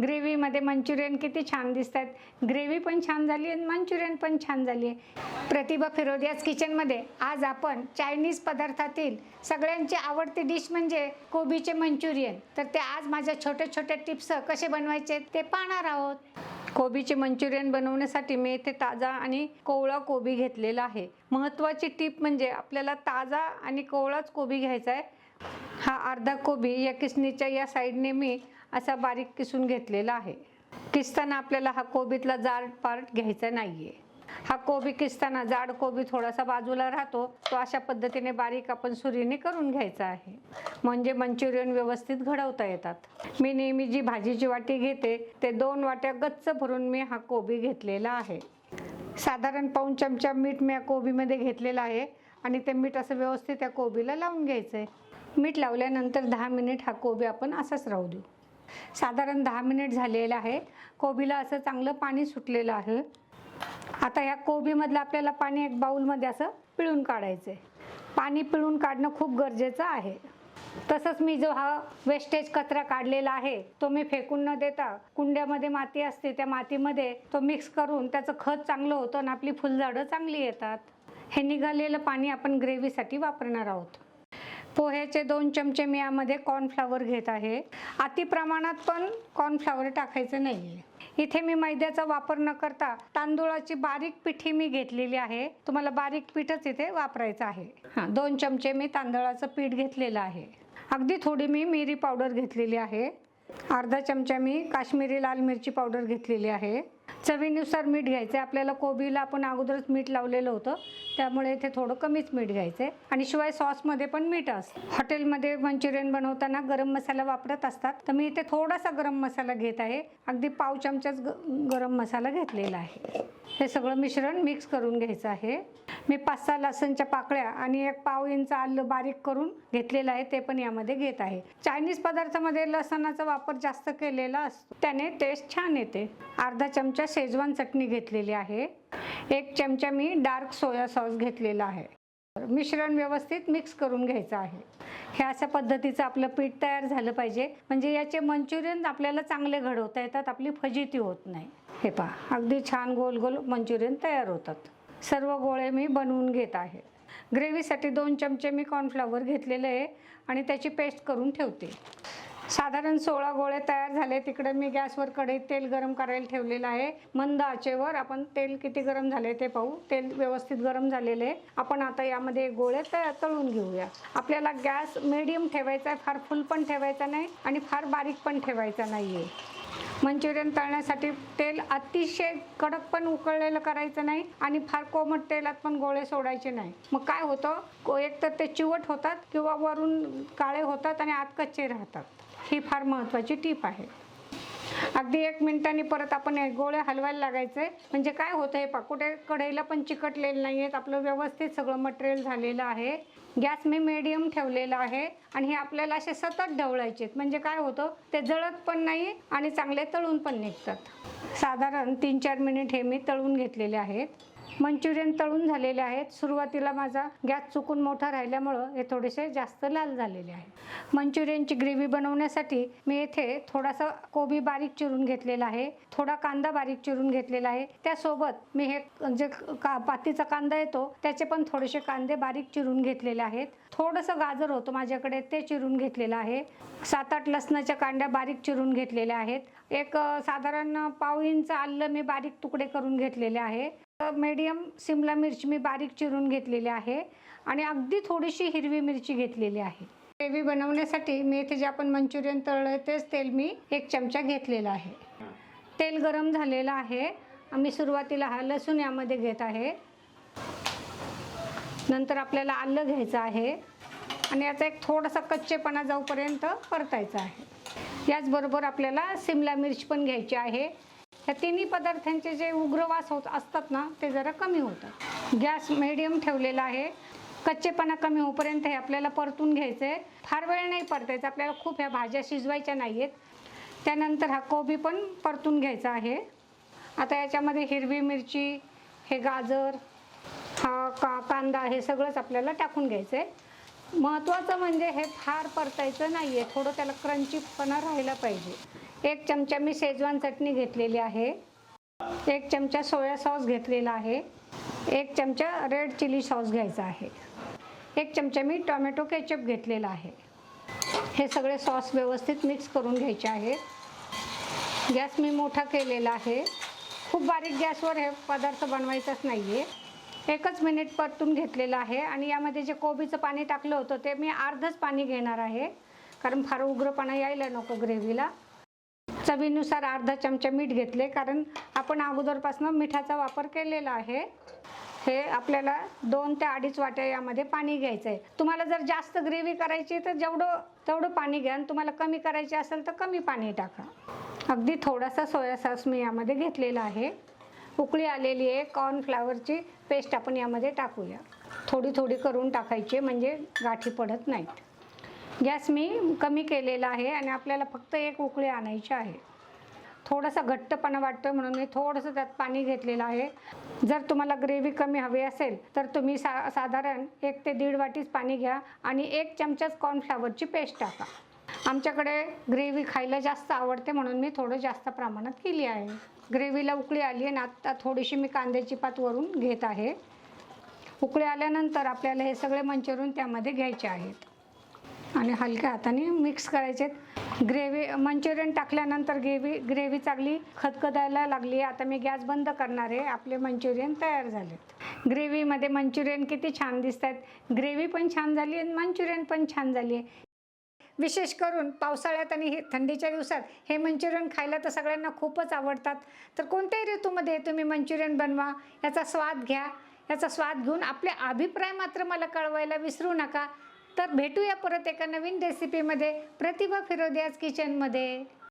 ग्रेव्हीमध्ये मंचुरियन किती छान दिसत आहेत ग्रेव्ही पण छान झाली आणि मंचुरियन पण छान झाली. आहे प्रतिभा फिरोदियाज किचनमध्ये आज आपण चायनीज पदार्थातील सगळ्यांची आवडती डिश म्हणजे कोबीचे मंचुरियन. तर ते आज माझ्या छोट्या छोट्या टिप्स कसे बनवायचे ते पाहणार आहोत. कोबीचे मंचुरियन बनवण्यासाठी मी इथे ताजा आणि कोवळा कोबी घेतलेला आहे. महत्त्वाची टीप म्हणजे आपल्याला ताजा आणि कोवळाच कोबी घ्यायचा आहे. हा अर्धा कोबी या किसनीच्या या साईडने मी असा बारीक किसून घेतलेला आहे. किसताना आपल्याला हा कोबीतला जाड पार्ट घ्यायचा नाही आहे हा कोबी किसताना जाड कोबी थोडासा बाजूला राहतो तो अशा पद्धतीने बारीक आपण सुरीने करून घ्यायचा आहे. म्हणजे मंचुरियन व्यवस्थित घडवता येतात. मी नेहमी जी भाजीची वाटी घेते ते दोन वाट्या गच्च भरून मी हा कोबी घेतलेला आहे. साधारण पाऊण चमचा मीठ मी या कोबीमध्ये घेतलेला आहे आणि ते मीठ असं व्यवस्थित त्या कोबीला लावून घ्यायचं आहे मीठ लावल्यानंतर दहा मिनिट हा कोबी आपण असाच राहू देऊ. साधारण दहा मिनिट झालेलं आहे. कोबीला असं चांगलं पाणी सुटलेलं आहे. आता ह्या कोबीमधलं आपल्याला पाणी एक बाऊलमध्ये असं पिळून काढायचं आहे पाणी पिळून काढणं खूप गरजेचं आहे. तसंच मी जो हा वेस्टेज कचरा काढलेला आहे तो मी फेकून न देता कुंड्यामध्ये माती असते त्या मातीमध्ये तो मिक्स करून त्याचं खत चांगलं होतं आणि आपली फुलझाडं चांगली येतात. हे निघालेलं पाणी आपण ग्रेव्हीसाठी वापरणार आहोत. पोह्याचे दोन चमचे मी यामध्ये कॉर्नफ्लावर घेत आहे. अति प्रमाणात पण कॉर्नफ्लावर टाकायचं नाही आहे इथे मी मैद्याचा वापर न करता तांदूळाची बारीक पिठी मी घेतलेली आहे. तुम्हाला बारीक पीठच इथे वापरायचं आहे. हां दोन चमचे मी तांदळाचं पीठ घेतलेलं आहे. अगदी थोडी मी मिरी पावडर घेतलेली आहे. अर्धा चमचा मी काश्मीरी लाल मिरची पावडर घेतलेली आहे. चवीनुसार मीठ घ्यायचं आहे आपल्याला कोबीला आपण अगोदरच मीठ लावलेलं होतं. त्यामुळे इथे थोडं कमीच मीठ घ्यायचं आहे आणि शिवाय सॉसमध्ये पण मीठ असतं हॉटेलमध्ये मंचुरियन बनवताना गरम मसाला वापरत असतात. तर मी इथे थोडासा गरम मसाला घेत आहे. अगदी पाव चमचाच ग गरम मसाला घेतलेला आहे. हे सगळं मिश्रण मिक्स करून घ्यायचं आहे. मी पाच सहा लसणच्या पाकळ्या आणि एक पाव इंच आलं बारीक करून घेतलेलं आहे. ते पण यामध्ये घेत आहे. चायनीज पदार्थामध्ये लसणाचा वापर जास्त केलेला असतो. त्याने टेस्ट छान येते. अर्धा चमचा शेजवान चटणी घेतलेली आहे. एक चमचा मी डार्क सोया सॉस घेतलेला आहे. मिश्रण व्यवस्थित मिक्स करून घ्यायचं आहे. हे अशा पद्धतीचं आपलं पीठ तयार झालं पाहिजे. म्हणजे याचे मंचुरियन आपल्याला चांगले घडवता येतात आपली फजिती होत नाही. हे पहा अगदी छान गोल गोल मंचुरियन तयार होतात. सर्व गोळे मी बनवून घेत आहे. ग्रेव्हीसाठी दोन चमचे मी कॉर्नफ्लॉवर घेतलेले आहे आणि त्याची पेस्ट करून ठेवते. साधारण सोळा गोळे तयार झाले. तिकडे मी गॅसवर कढईत तेल गरम करायला ठेवलेलं आहे. मंद आचेवर आपण तेल किती गरम झाले ते पाहू. तेल व्यवस्थित गरम झालेले आहे. आपण आता यामध्ये गोळे तया तळून घेऊया. आपल्याला गॅस मिडियम ठेवायचा आहे. फार फुल पण ठेवायचा नाही आणि फार बारीक पण ठेवायचा नाही आहे मंचुरियन तळण्यासाठी तेल अतिशय कडक पण उकळलेलं करायचं नाही आणि फार कोमट तेलात पण गोळे सोडायचे नाही. मग काय होतं? एक तर ते चिवट होतात किंवा वरून काळे होतात आणि आत कच्चे राहतात. ही फार महत्त्वाची टीप आहे. अगदी एक मिनिटाने परत आपण गोळे हलवायला लागायचे म्हणजे काय होतं हे पा कुठे कढईला पण चिकटलेलं नाही आहेत आपलं व्यवस्थित सगळं मटेरियल झालेलं आहे. गॅस मी मिडियम ठेवलेला आहे. आणि हे आपल्याला असे सतत ढवळायचे आहेत. म्हणजे काय होतं ते जळत पण नाही आणि चांगले तळून पण निघतात. साधारण तीन चार मिनिट हे मी तळून घेतलेले आहेत. मंचुरियन तळून झालेले आहेत. सुरुवातीला माझा गॅस चुकून मोठा राहिल्यामुळं हे थोडेसे जास्त लाल झालेले आहे मंचुरियनची ग्रेव्ही बनवण्यासाठी मी येथे थोडासा कोबी बारीक चिरून घेतलेला आहे. थोडा कांदा बारीक चिरून घेतलेला आहे. त्यासोबत मी हे जे का पातीचा कांदा येतो त्याचे पण थोडेसे कांदे बारीक चिरून घेतलेले आहेत. थोडंसं गाजर होतं माझ्याकडे ते चिरून घेतलेलं आहे. सात आठ लसणाच्या कांड्या बारीक चिरून घेतलेल्या आहेत. एक साधारण पाव इंच आलं मी बारीक तुकडे करून घेतलेले आहे. मीडियम सिमला मिरची मी बारीक चिरून घेतलेली आहे आणि अगदी थोडीशी हिरवी मिरची घेतलेली आहे. ग्रेव्ही बनवण्यासाठी मी इथे जे आपण मंचुरियन तळलं तेच तेल मी एक चमचा घेतलेला आहे. तेल गरम झालेलं आहे. आम्ही सुरुवातीला हा लसूण यामध्ये घेत आहे. नंतर आपल्याला आलं घ्यायचं आहे आणि याचा एक थोडासा कच्चेपणा जाऊपर्यंत परतायचा आहे. याचबरोबर आपल्याला सिमला मिरची पण घ्यायची आहे. या तिन्ही पदार्थांचे जे उग्रवास होत असतात ना ते जरा कमी होतात. गॅस मिडियम ठेवलेला आहे. कच्चेपणा कमी होईपर्यंत हे आपल्याला परतून घ्यायचं आहे फार वेळ नाही परतायचं आपल्याला खूप ह्या भाज्या शिजवायच्या नाही आहेत त्यानंतर हा कोबी पण परतून घ्यायचा आहे. आता याच्यामध्ये हिरवी मिरची हे गाजर हा का कांदा हे सगळंच आपल्याला टाकून घ्यायचं आहे महत्त्वाचं म्हणजे हे फार परतायचं नाही आहे थोडं त्याला क्रंचीपणा राहायला पाहिजे. एक चमचा मी शेजवान चटणी घेतलेली आहे. एक चमचा सोया सॉस घेतलेला आहे. एक चमचा रेड चिली सॉस घ्यायचा आहे. एक चमचा मी टोमॅटो केचप घेतलेला आहे. हे सगळे सॉस व्यवस्थित मिक्स करून घ्यायचे आहे. गॅस मी मोठा केलेला आहे. खूप बारीक गॅसवर हे पदार्थ बनवायचाच नाही आहे एकच मिनिट परतून घेतलेलं आहे आणि यामध्ये जे कोबीचं पाणी टाकलं होतं ते मी अर्धच पाणी घेणार आहे. कारण फार उग्रपणा यायला नको ग्रेव्हीला चवीनुसार अर्धा चमचा मीठ घेतले कारण आपण अगोदरपासून मिठाचा वापर केलेला आहे. हे आपल्याला दोन ते अडीच वाट्या यामध्ये पाणी घ्यायचं आहे तुम्हाला जर जास्त ग्रेव्ही करायची तर जेवढं तेवढं पाणी घ्या आणि तुम्हाला कमी करायची असेल तर कमी पाणी टाका. अगदी थोडासा सोया सॉस मी यामध्ये घेतलेला आहे. उकळी आलेली आहे कॉर्नफ्लावरची पेस्ट आपण यामध्ये टाकूया. थोडी थोडी करून टाकायची म्हणजे गाठी पडत नाहीत. गॅस मी कमी केलेला आहे आणि आपल्याला फक्त एक उकळी आणायची आहे. थोडासा घट्टपणा वाटतो म्हणून मी थोडंसं त्यात पाणी घेतलेलं आहे. जर तुम्हाला ग्रेव्ही कमी हवी असेल तर तुम्ही सा साधारण एक ते दीड वाटीच पाणी घ्या आणि एक चमचाच कॉर्नफ्लावरची पेस्ट टाका. आमच्याकडे ग्रेव्ही खायला जास्त आवडते म्हणून मी थोडं जास्त प्रमाणात केली आहे. ग्रेव्हीला उकळी आली आणि आता थोडीशी मी कांद्याची पात वरून घेत आहे. उकळी आल्यानंतर आपल्याला हे सगळे मंचुरियन त्यामध्ये घ्यायचे आहेत. आणि हलक्या हाताने मिक्स करायचे ग्रेव्ही मंचुरियन टाकल्यानंतर ग्रेव्ही ग्रेव्ही चांगली खदखदायला लागली. आता मी गॅस बंद करणार आहे. आपले मंचुरियन तयार झालेत. ग्रेव्हीमध्ये मंचुरियन किती छान दिसत आहेत ग्रेव्ही पण छान झाली आणि मंचुरियन पण छान झाली. आहे विशेष करून पावसाळ्यात आणि हे थंडीच्या दिवसात हे मंचुरियन खायला तर सगळ्यांना खूपच आवडतात. तर कोणत्याही ऋतूमध्ये तुम्ही मंचुरियन बनवा याचा स्वाद घ्या. याचा स्वाद घेऊन आपले अभिप्राय मात्र मला कळवायला विसरू नका. तर भेटूया परत एका नवीन रेसिपीमध्ये प्रतिभा फिरोदियाज किचनमध्ये